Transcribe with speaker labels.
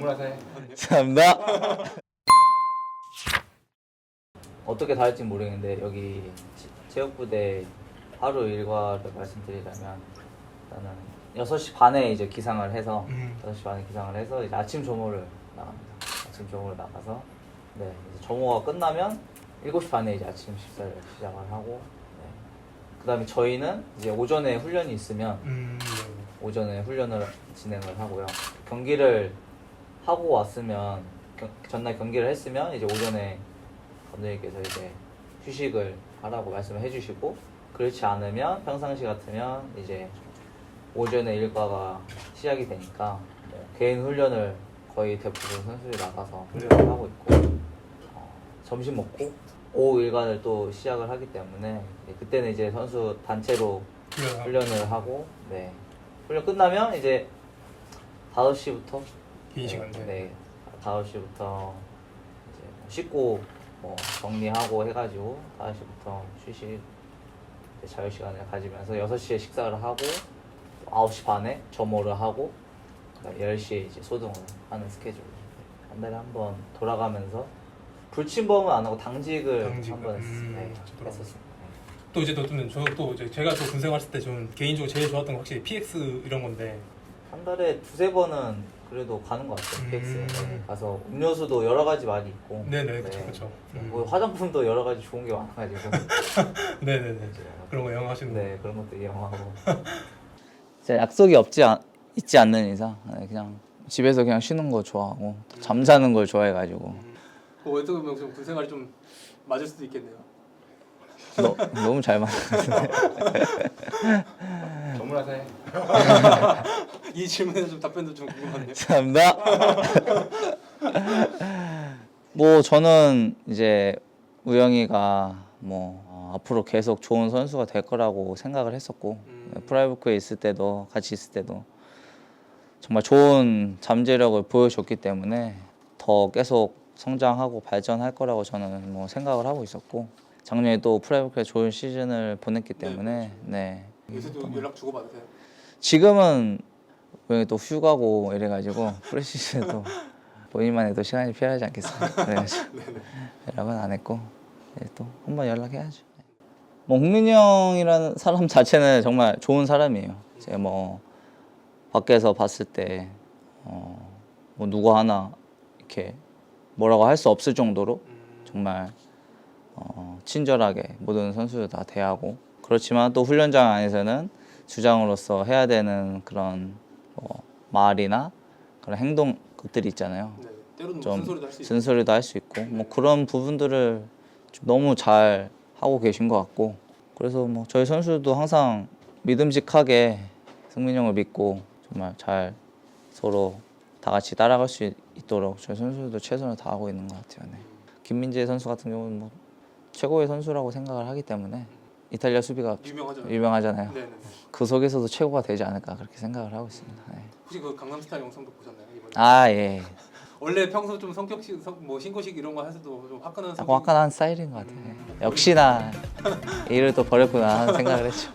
Speaker 1: 정문화사에
Speaker 2: 감사합니다. 어떻게 다를지 모르겠는데 여기 치- 체육부대 하루 일과를 말씀드리자면 일단은 6시 반에 이제 기상을 해서
Speaker 3: 음.
Speaker 2: 6시 반에 기상을 해서 이제 아침 조모를 나갑니다. 아침 조모를 나가서 네, 이제 조모가 끝나면 7시 반에 이제 아침 식사를 시작을 하고 네. 그다음에 저희는 이제 오전에 훈련이 있으면
Speaker 3: 음,
Speaker 2: 오전에 훈련을 진행을 하고요. 경기를 하고 왔으면 경- 전날 경기를 했으면 이제 오전에 감독님께서 이제 휴식을 하라고 말씀을 해주시고 그렇지 않으면 평상시 같으면 이제 오전에 일과가 시작이 되니까 뭐 개인 훈련을 거의 대부분 선수들이 나가서 훈련을 하고 있고 어, 점심 먹고 오후 일과를 또 시작을 하기 때문에 그때는 이제 선수 단체로. 훈련을 하고 네 훈련 끝나면 이제 5시부터
Speaker 3: 긴 시간.
Speaker 2: 네, 네 5시부터 이제 뭐 씻고 뭐 정리하고 해가지고 5시부터 휴식 이제 자유 시간을 가지면서 6시에 식사를 하고 9시 반에 점호를 하고 그다음 10시에 이제 소등을 하는 스케줄 한 달에 한 번 돌아가면서 불침범은 안 하고 당직을
Speaker 3: 당직을,
Speaker 2: 한번 했,
Speaker 3: 음,
Speaker 2: 네,
Speaker 3: 저도
Speaker 2: 했었습니다.
Speaker 3: 또 이제 또는 저또 이제 제가 또 군생활 했을 때좀 개인적으로 제일 좋았던 건 확실히 PX 이런 건데.
Speaker 2: 한 달에 두세 번은 그래도 가는 것 같아요.
Speaker 3: 음.
Speaker 2: PX에. 네, 가서 음료수도 여러 가지 많이 있고.
Speaker 3: 네네 그쵸 그쵸.
Speaker 2: 뭐 화장품도 여러 가지 좋은 게 많아가지고.
Speaker 3: 네네네.
Speaker 2: 이제
Speaker 3: 그런 거 이용하시는
Speaker 2: 네 그런 것도 이용하고. 진짜 약속이 없지 않, 있지 않는 이상 네, 그냥 집에서 그냥 쉬는 거 좋아하고 잠자는 걸 좋아해가지고.
Speaker 3: 거. 어떻게 보면 좀 군 생활이 좀 맞을 수도 있겠네요.
Speaker 2: 너, 너무 잘 맞는
Speaker 1: 정문화사에
Speaker 3: 이 질문에 좀 답변도 좀 궁금한데요.
Speaker 2: 감사합니다. 뭐 저는 이제 우영이가 뭐 어, 앞으로 계속 좋은 선수가 될 거라고 생각을 했었고
Speaker 3: 음.
Speaker 2: 프라이브크에 있을 때도 같이 있을 때도 정말 좋은 잠재력을 보여줬기 때문에 더 계속 성장하고 발전할 거라고 저는 뭐 생각을 하고 있었고 작년에 또 프라이브크에 좋은 시즌을 보냈기 때문에 네
Speaker 3: 요새도 연락 주고 받으세요?
Speaker 2: 지금은 우영이 또 휴가고 이래가지고 프레시즌도 본인만의 또 시간이 필요하지 않겠습니까? 그래가지고 연락은 안 했고 네, 또 한번 연락해야죠. 뭐 홍민이 형이라는 사람 자체는 정말 좋은 사람이에요. 제가 뭐 밖에서 봤을 때 어, 뭐 누구 하나 이렇게 뭐라고 할 수 없을 정도로 정말 어, 친절하게 모든 선수들 다 대하고 그렇지만 또 훈련장 안에서는 주장으로서 해야 되는 그런 뭐 말이나 그런 행동 것들이 있잖아요.
Speaker 3: 네. 때로는
Speaker 2: 좀
Speaker 3: 무슨 소리도 할 수 있고.
Speaker 2: 쓴소리도 할 수 있고 뭐 그런 부분들을 좀 너무 잘 하고 계신 것 같고 그래서 뭐 저희 선수들도 항상 믿음직하게 승민 형을 믿고 정말 잘 서로 다 같이 따라갈 수 있- 있도록 저희 선수들도 최선을 다하고 있는 것 같아요. 네. 김민재 선수 같은 경우는 뭐 최고의 선수라고 생각을 하기 때문에 이탈리아 수비가
Speaker 3: 유명하죠.
Speaker 2: 유명하잖아요.
Speaker 3: 네네.
Speaker 2: 그 속에서도 최고가 되지 않을까 그렇게 생각을 하고 있습니다. 네.
Speaker 3: 혹시 그 강남스타일 영상도 보셨나요? 이번에?
Speaker 2: 아 예,
Speaker 3: 원래 평소 좀 성격식, 성, 뭐 신고식 이런 거 하셔도 좀 화끈한
Speaker 2: 약간 화끈한 스타일인 것 같아요. 역시나 일을 또 버렸구나 하는 생각을 했죠.